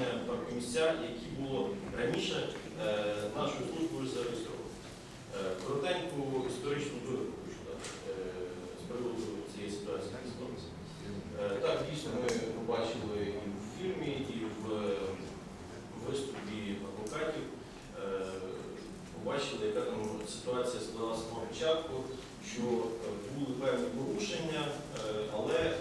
технічні місця, які було раніше е, нашою службою зареєстровано. Е, коротеньку історичну довідку хочу дати е, з приводу цієї ситуації. Так, дійсно, ми побачили і в фільмі, і в виступі адвокатів, побачили, яка там ситуація складалася на початку, що були певні порушення, але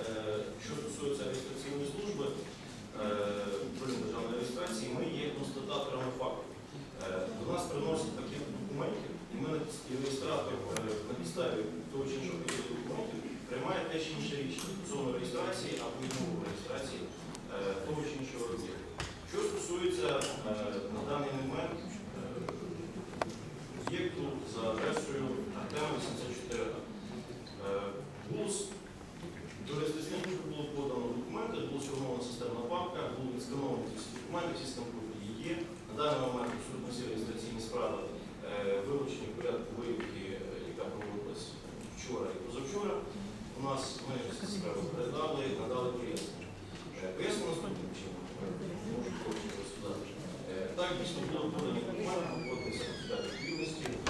реєстратор е, на підставі того чи іншого документів приймає те чи інше рішення стосовно реєстрації або відмови реєстрації е, того чи іншого об'єкту. Що стосується е, на даний момент об'єкту за адресою Артема 84 Е, Було до реєстраційної служби було подано документи, була сформована системна папка, були відскановані всі документи, всі сканкопії є. На даний момент абсолютно всі реєстраційні справи нас ми передали, надали пояснення. Е, Пояснення наступним чином. Е, Так, дійсно було подані документи,